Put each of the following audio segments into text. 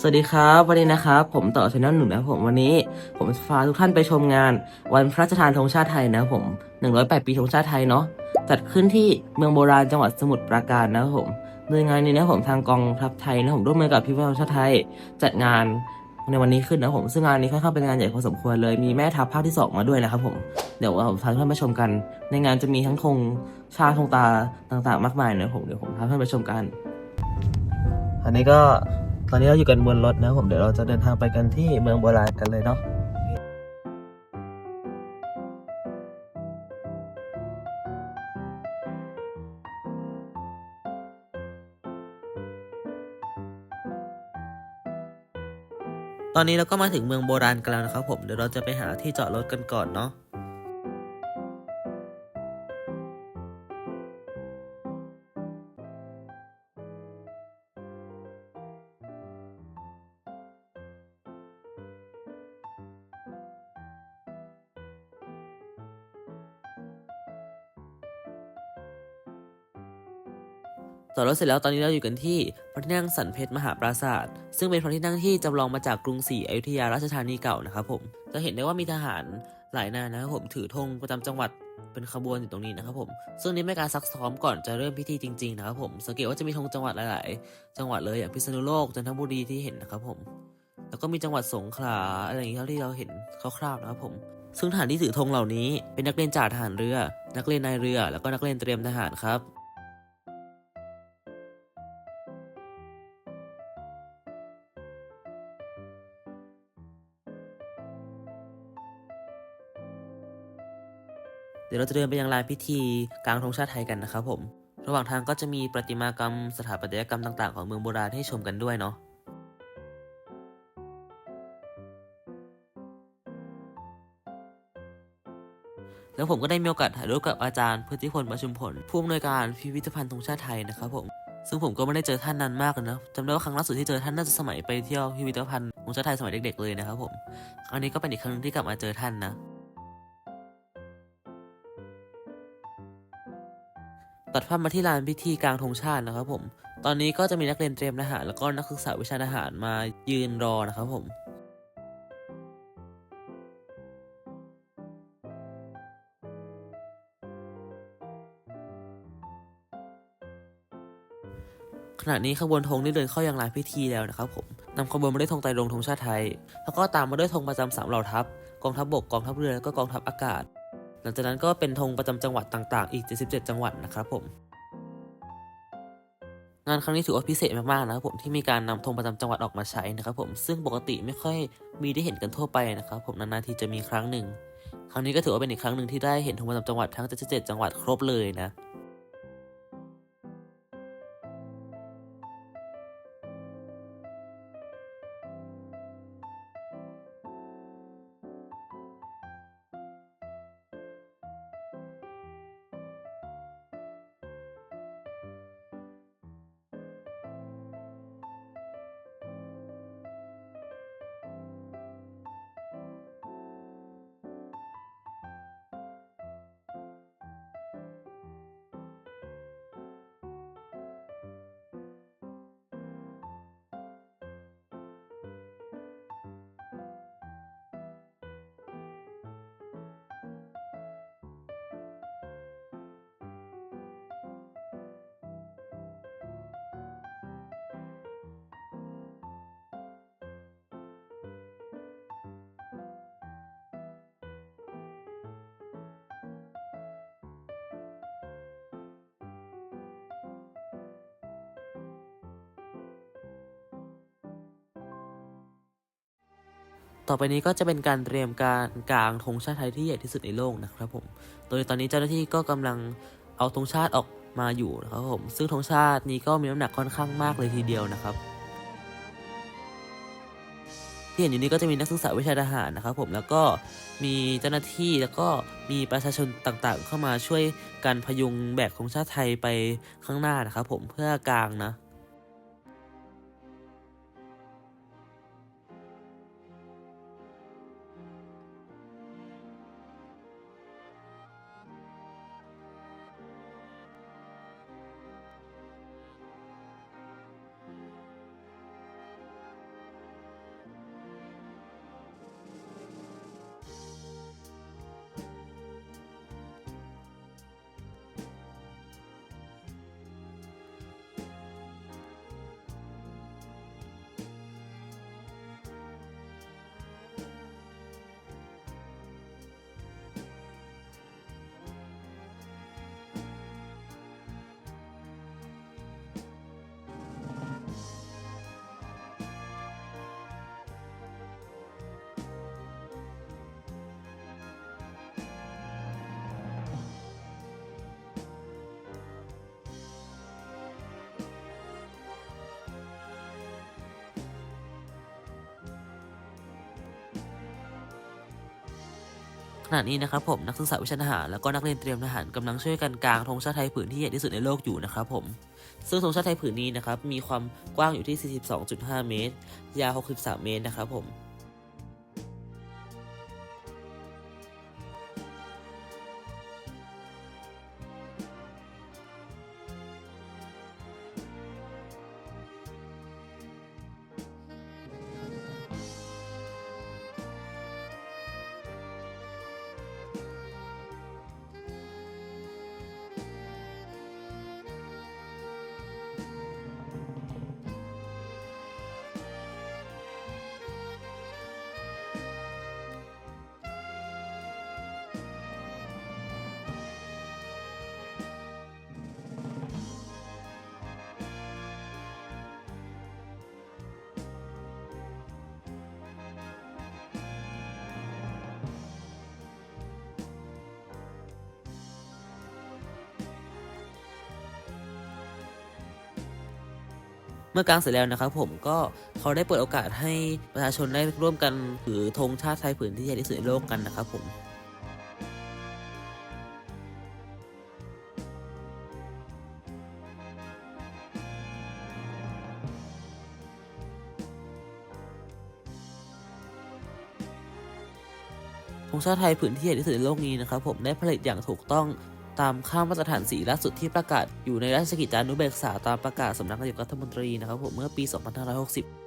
สวัสดีครับวันนี้นะครับผมต่อชแนลหนึ่งนะผมวันนี้ ผมพาทุกท่านไปชมงาน วันพระราชทานธงชาติไทยนะผม 108 ปีธงชาติไทยเนาะจัดขึ้นที่เมืองโบราณจังหวัดสมุทรปราการนะผมโดยงานนี้นะผมทางกองทัพไทยนะผมร่วมมือกับพิพิธภัณฑ์ชาติไทย จัดงานในวันนี้ขึ้นนะผมซึ่งงานนี้ค่อนข้างเป็นงานใหญ่พอสมควรเลยมีแม่ทัพภาคที่สองมาด้วยนะครับผมเดี๋ยวเราพาทุกท่านไปชมกัน ในงานจะมีทั้งธงชาติธงตาต่างๆ มากมายนะผมเดี๋ยวผมพาทุกท่านไปชมกันอันนี้ก็ ตอนนี้เราอยู่กันบนรถนะครับผมเดี๋ยวเราจะเดินทางไปกันที่เมืองโบราณกันเลยเนาะตอนนี้เราก็มาถึงเมืองโบราณกันแล้วนะครับผมเดี๋ยวเราจะไปหาที่จอดรถกันก่อนเนาะ จอดรถเสร็จแล้วตอนนี้เราอยู่กันที่พระที่นั่งสันเพชรมหาปราศาสตร์ซึ่งเป็นพระที่นั่งที่จำลองมาจากกรุงศรีอยุธยาราชธานีเก่านะครับผมจะเห็นได้ว่ามีทหารหลายนายนะครับผมถือธงประจำจังหวัดเป็นขบวนอยู่ตรงนี้นะครับผมซึ่งนี้เป็นการซักซ้อมก่อนจะเริ่มพิธีจริงๆนะครับผมสังเกตว่าจะมีธงจังหวัดหลาย ๆ จังหวัดเลยอย่างพิษณุโลกจันทบุรีที่เห็นนะครับผม แล้วก็มีจังหวัดสงขลาอะไรอย่างเงี้ยที่เราเห็นคร่าวๆนะครับผมซึ่งทหารที่ถือธงเหล่านี้เป็นนักเรียนจ่าทหารเรือ นักเรียนนายเรือ แล้วก็นักเรียนเตรียมทหารครับ ดี๋ยวเราจะเดินไปยังลานพิธีกลางธงชาติไทยกันนะครับผม ระหว่างทางก็จะมีประติมากรรมสถาปัตยกรรมต่างๆ ของเมืองโบราณให้ชมกันด้วยเนาะแล้วผมก็ได้มีโอกาสถ่ายรูปกับอาจารย์พุทธิพลประชุมผล ผู้อำนวยการพิพิธภัณฑ์ธงชาติไทยนะครับผม ซึ่งผมก็ไม่ได้เจอท่านนานมากเลยนะจำได้ว่าครั้งล่าสุดที่เจอท่านน่าจะสมัยไปเที่ยวพิพิธภัณฑ์ธงชาติไทยสมัยเด็กๆเลยนะครับผม ครั้งนี้ก็เป็นอีกครั้งหนึงที่กลับมาเจอท่านนะ ตัดภาพมาที่ลานพิธีกลางธงชาตินะครับผม ตอนนี้ก็จะมีนักเรียนเตรียมทหารแล้วก็นักศึกษาวิชาทหารมายืนรอนะครับผมขณะนี้ขบวนธงได้เดินเข้ายังลานพิธีแล้วนะครับผมนำขบวนมาด้วยธงไตรรงธงชาติไทย แล้วก็ตามมาด้วยธงประจำสามเหล่าทัพ กองทัพบก กองทัพเรือ แล้วก็กองทัพอากาศ ลังจากนั้นก็เป็นธงประจำจังหวัดต่างๆ อีก 77 จังหวัดนะครับผมงานครั้งนี้ถือว่าพิเศษมากๆนะครับผมที่มีการนำธงประจำจังหวัดออกมาใช้นะครับผมซึ่งปกติไม่ค่อยมีได้เห็นกันทั่วไปนะครับผมนานๆทีจะมีครั้งหนึ่ง ครั้งนี้ก็ถือว่าเป็นอีกครั้งหนึ่งที่ได้เห็นธงประจำจังหวัดทั้ง77จังหวัดครบเลยนะ ต่อไปนี้ก็จะเป็นการเตรียมการกลางธงชาติไทยที่ใหญ่ที่สุดในโลกนะครับผม โดยตอนนี้เจ้าหน้าที่ก็กำลังเอาธงชาติออกมาอยู่นะครับผม ซึ่งธงชาตินี้ก็มีน้ำหนักค่อนข้างมากเลยทีเดียวนะครับ ที่เห็นอยู่นี้ก็จะมีนักศึกษาวิชาทหารนะครับผมแล้วก็มีเจ้าหน้าที่แล้วก็มีประชาชนต่างๆ เข้ามาช่วยการพยุงแบกธงชาติไทยไปข้างหน้านะครับผมเพื่อกลางนะ ขณะนี้นะครับผมนักศึกษาวิชาทหารแล้วก็นักเรียนเตรียมทหารกำลังช่วยกันกางธงชาติไทยผืนที่ใหญ่ที่สุดในโลกอยู่นะครับผมซึ่งธงชาติไทยผืนนี้นะครับมีความกว้างอยู่ที่ 42.5 เมตร ยาว 63 เมตรนะครับผม มื่อกลางเสร็จแล้วนะครับผมก็เขาได้เปิดโอกาสให้ประชาชนได้ร่วมกันถือธงชาติไทยผืนที่ใหญ่ที่สุดในโลกกันนะครับผมธงชาติไทยผืนที่ใหญ่ที่สุดในโลกนี้นะครับผมได้ผลิตอย่างถูกต้อง ตามค่ามาตรฐานสีล่าสุดที่ประกาศอยู่ในราชกิจจานุเบกษาตามประกาศสำนักนายกรัฐมนตรีนะครับผมเมื่อปี 2560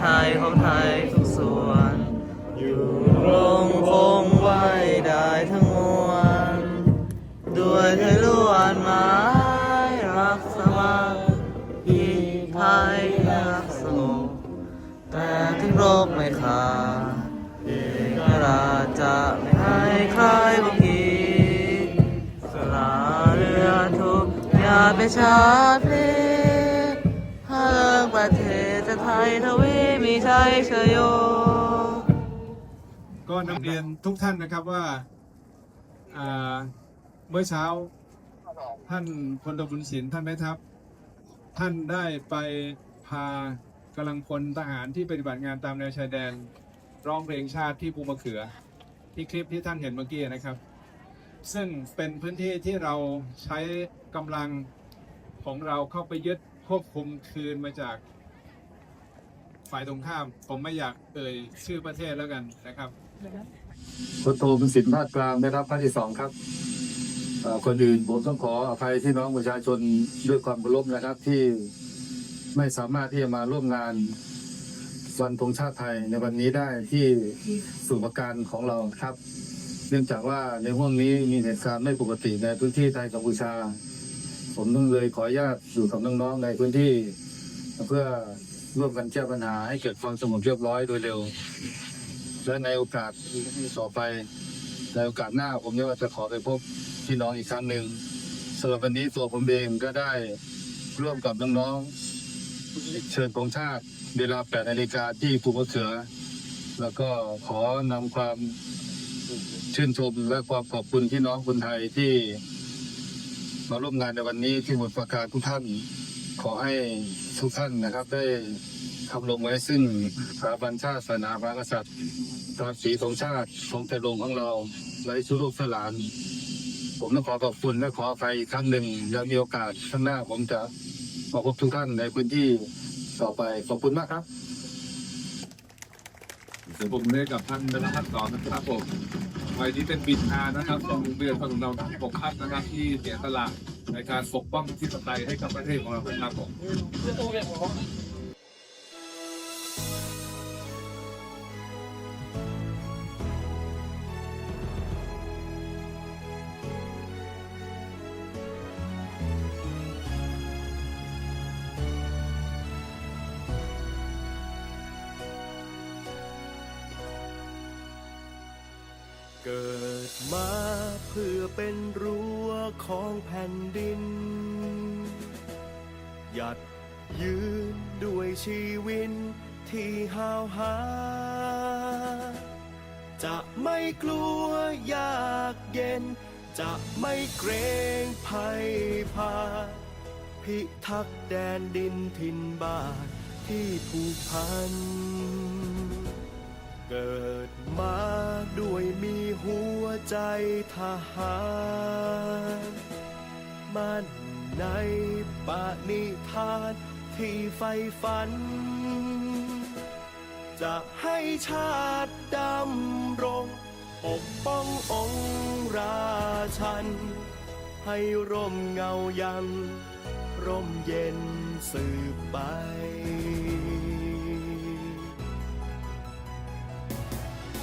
ไทยของไทยทุกส่วน อยู่รงคงไว้ได้ทั้งมวลด้วยทยล้วนมายรักสมัครอีไทยรักสงบแต่ถึงโรคไม่ขาดเอกราชจะไม่ให้ใครบังคีสละเรือทุกอย่าไปชาติ ชัยชโย ก็นำเรียนทุกท่านนะครับว่าอ่าเมื่อเช้าท่านพลตบุญสินท่านแม่ทัพ ท่านได้ไปพากำลังพลทหารที่ปฏิบัติงานตามแนวชายแดน ร้องเพลงชาติที่ภูมะเขือ ที่คลิปที่ท่านเห็นเมื่อกี้นะครับ ซึ่งเป็นพื้นที่ที่เราใช้กำลังของเราเข้าไปยึดควบคุมคืนมาจาก ฝ่ายตรงข้าม ผมไม่อยากเอ่ยชื่อประเทศแล้วกันนะครับพลโทบุญสินภาคกลางได้รับภาคที่สองครับเอ่อคนอื่นผมต้องขออภัยที่น้องประชาชนด้วยความเคารพนะครับที่ไม่สามารถที่จะมาร่วมงานวันธงชาติไทยในวันนี้ได้ที่ศูนย์ประการของเราครับ เนื่องจากว่าในห้วงนี้มีเหตุการณ์ไม่ปกติในพื้นที่ไทยกัมพูชา ผมต้องเลยขออนุญาตอยู่กับน้องๆในพื้นที่ เพื่อ ร่วมกันแก้ปัญหาให้เกิดความสงบเรียบร้อยโดยเร็ว และในโอกาสต่อไปในโอกาสหน้าผมจะจะขอไปพบพี่น้องอีกครั้งหนึ่งสำหรับวันนี้ตัวผมเองก็ได้ร่วมกับน้องๆเชิญธงชาติเวลา8นาฬิกาที่ภูมะเขือ แล้วก็ขอนำความชื่นชมและความขอบคุณพี่น้องคนไทยที่มาร่วมงานในวันนี้ที่หมดประการทุกท่าน ขอให้ทุกท่านนะครับได้ทำลงไว้ซึ่งสถาบันชาติศาสนาพระกษัตริย์ตามสีธงชาติธงแต่ลงของเราไร้ชุโลกสลาน ผมต้องขอขอบคุณและขออภัยครั้งหนึ่งแล้วมีโอกาสข้างหน้าผมจะมาพบทุกท่านในพื้นที่ต่อไปขอบคุณมากครับเดี๋ยวผมเรียกับท่านเป็นท่านสอนนะครับผมวันนี้เป็นบินอานะครับของโรงเรียนของเราทั้งหกท่านนะครับที่เสียสละ ในการปกป้องที่ปไตยให้กับประเทศของเราเป็นหลักของ เป็นรั้วของแผ่นดิน หยัดยืนด้วยชีวิตที่ห้าวหา จะไม่กลัวยากเย็น จะไม่เกรงภัยพา พิทักษ์แดนดินถิ่นบ้านที่ผูกพัน เกิดมาด้วยมีหัวใจทหารมันในปณิธานที่ใฝ่ฝัน จะให้ชาติดำรงปกป้ององค์ราชัน ให้ร่มเงายัง ร่มเย็นสืบไป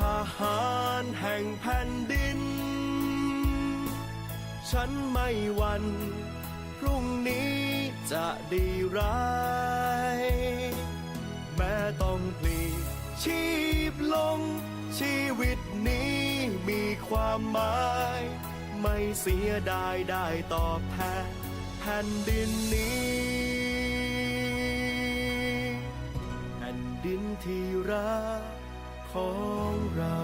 ทหารแห่งแผ่นดิน ฉันไม่หวันพรุ่งนี้จะดีร้าย แม้ต้องพลีชีพลง ชีวิตนี้มีความหมาย ไม่เสียดายได้ตอบแทนแผ่นดินนี้แผ่นดินที่รัก ของเรา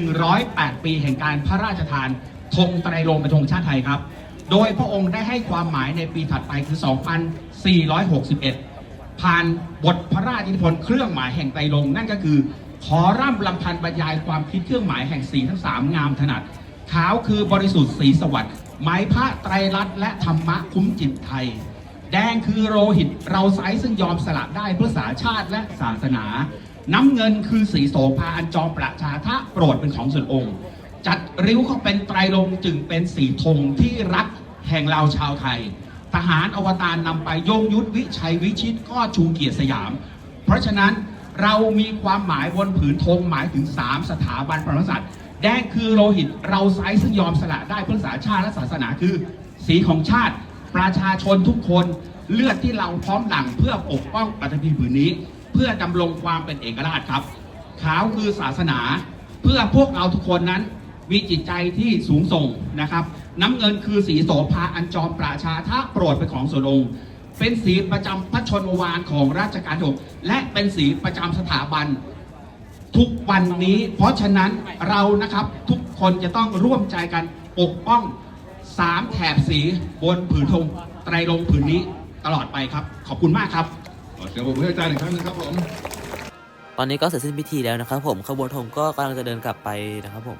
108 ปีแห่งการพระราชทานธงไตรรงค์เป็นธงชาติไทยครับ โดยพระองค์ได้ให้ความหมายในปีถัดไปคือ 2461 ผ่านบทพระราชนิพนธ์เครื่องหมายแห่งไตรรงค์นั่นก็คือ ขอร่ำลำพันบรรยายความคิดเครื่องหมายแห่งสีทั้งสามงามถนัด ขาวคือบริสุทธิ์สีสวัสดิ์หมายพระไตรลักษณ์และธรรมะคุ้มจิตไทย แดงคือโลหิตเราไซส์ซึ่งยอมสละได้เพื่อสาชาติและศาสนา น้ำเงินคือสีโสภาอันจอมประชาทะโปรดเป็นของส่วนองค์ จัดริ้วเขาเป็นไตรรงจึงเป็นสีธงที่รักแห่งเราชาวไทย ทหารอวตารนำไปยงยุทธวิชัยวิชิตก็ชูเกียรติสยาม เพราะฉะนั้นเรามีความหมายบนผืนธงหมายถึง 3 สถาบันพระมหากษัตริย์แดงคือโลหิตเราไซส์ซึ่งยอมสละได้เพื่อสาชาติและศาสนาคือ สีของชาติ ประชาชนทุกคนเลือดที่เราพร้อมหลั่งเพื่อปกป้องปฐพีผืนนี้ เพื่อดำรงความเป็นเอกราชครับ ขาวคือศาสนา เพื่อพวกเราทุกคนนั้น มีจิตใจที่สูงส่งนะครับ น้ำเงินคือสีโสภาอันจอมประชาทะโปรดเป็นของส่วนองค์เป็นสีประจำพระชนมวานของราชการที่หกและเป็นสีประจำสถาบันทุกวันนี้ เพราะฉะนั้นเรานะครับทุกคนจะต้องร่วมใจกันปกป้อง สามแถบสีบนผืนธงไตรรงค์ผืนนี้ตลอดไปครับ ขอบคุณมากครับขอเสียงปรบมือให้อาจารย์อีกครั้งหนึงครับผม ตอนนี้ก็เสร็จสิ้นพิธีแล้วนะครับผมขบวนธงก็กำลังจะเดินกลับไปนะครับผม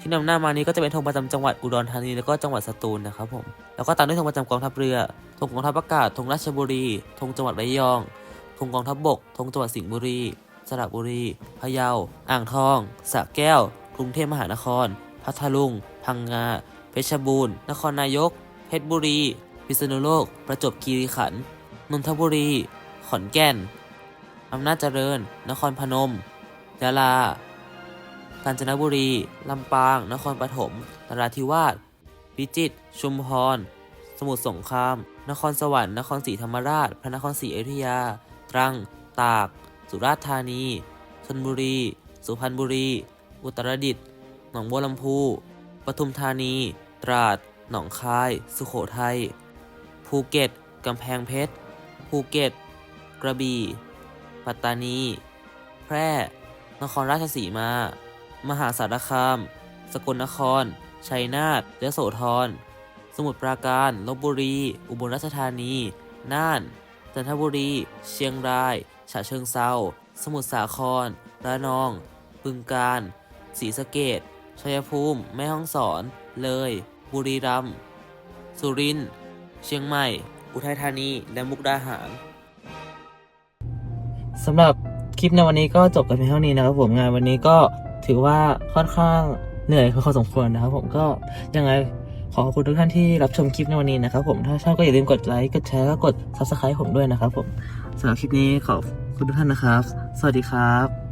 ที่นำหน้ามานี้ก็จะเป็นธงประจำจังหวัดอุดรธานีแล้วก็จังหวัดสตูลนะครับผมแล้วก็ตามด้วยธงประจำกองทัพเรือธงกองทัพอากาศธงราชบุรีธงจังหวัดระยองธงกองทัพบกธงจังหวัดสิงห์บุรีสระบุรีพะเยา อ่างทองสระแก้ว กรุงเทพมหานคร พัทลุง พังงา เพชรบูรณ์ นครนายก เพชรบุรี พิษณุโลก ประจวบคีรีขันธ์ นนทบุรี ขอนแก่น อำนาจเจริญ นครพนมยะลา กาญจนบุรี ลำปาง นครปฐมนราธิวาส พิจิตร ชุมพร สมุทรสงคราม นครสวรรค์ นครศรีธรรมราช พระนครศรีอยุธยา ตรัง ตาก สุราษฎร์ธานีชลบุรี สุพรรณบุรี อุตรดิตถ์ หนองบัวลำพู ปทุมธานี ตราด หนองคาย สุโขทัย ภูเก็ต กำแพงเพชร ภูเก็ต กระบี่ ปัตตานี แพร่ นครราชสีมา มหาสารคาม สกลนคร ชัยนาทยโสธร สมุทรปราการ ลบบุรี อุบลราชธานี น่าน จันทบุรี เชียงราย ฉะเชิงเซา สมุทรสาคร ระนอง บึงกาฬ ศรีสะเกดชัยภูมิ แม่ฮ่องสอน เลย บุรีรัมย์ สุรินทร์ เชียงใหม่ อุทัยธานี และมุกดาหาร สำหรับคลิปในวันนี้ก็จบกันเพียงเท่านี้นะครับผมงานวันนี้ก็ ถือว่าค่อนข้างเหนื่อยพอสมควรนะครับ ผมก็ยังไงขอขอบคุณทุกท่านที่รับชมคลิปในวันนี้นะครับ ผมถ้าชอบก็อย่าลืมกดไลค์กดแชร์แล้วก็กด subscribe ผมด้วยนะครับ ผมสำหรับคลิปนี้ขอบคุณทุกท่านนะครับ สวัสดีครับ